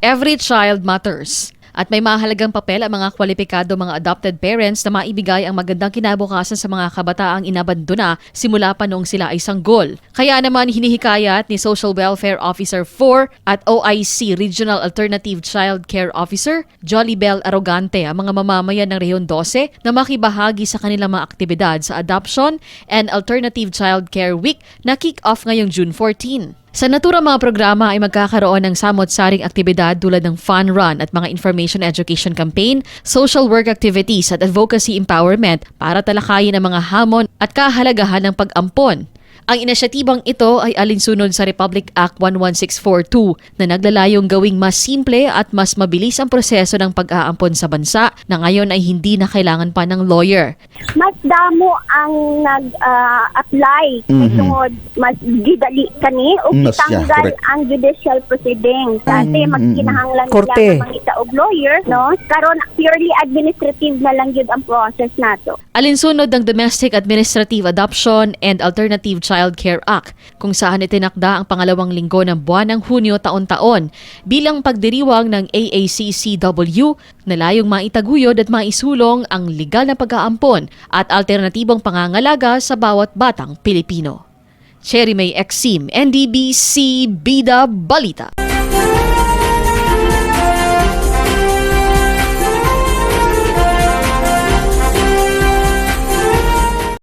Every child matters. At may mahalagang papel ang mga kwalipikado mga adopted parents na maibigay ang magandang kinabukasan sa mga kabataang inabandona simula pa noong sila ay sanggol. Kaya naman hinihikayat ni Social Welfare Officer 4 at OIC Regional Alternative Child Care Officer Jolly Bell Arrogante ang mga mamamayan ng Rehiyon 12 na makibahagi sa kanilang mga aktibidad sa Adoption and Alternative Child Care Week na kick-off ngayong June 14. Sa naturang mga programa ay magkakaroon ng samot-saring aktibidad tulad ng fun run at mga information education campaign, social work activities at advocacy empowerment para talakayin ang mga hamon at kahalagahan ng pag-ampon. Ang inisyatibang ito ay alinsunod sa Republic Act 11642 na naglalayong gawing mas simple at mas mabilis ang proseso ng pag-aampon sa bansa na ngayon ay hindi na kailangan pa ng lawyer. mas damo ang nag-apply kay tungod mas gidali kani o Mas, yeah, kitanggal correct. ang judicial proceedings. Dati magkinahanglan Korte. nila mangita og lawyer, no? Karon purely administrative na lang yun ang process nato. Alinsunod ng Domestic Administrative Adoption and Alternative Child Care Act kung saan itinakda ang pangalawang linggo ng buwan ng Hunyo taon-taon bilang pagdiriwang ng AACCW na layong maitaguyod at maisulong ang legal na pag-aampon at alternatibong pangangalaga sa bawat batang Pilipino. Cherry May Exim, NDBC Bida Balita.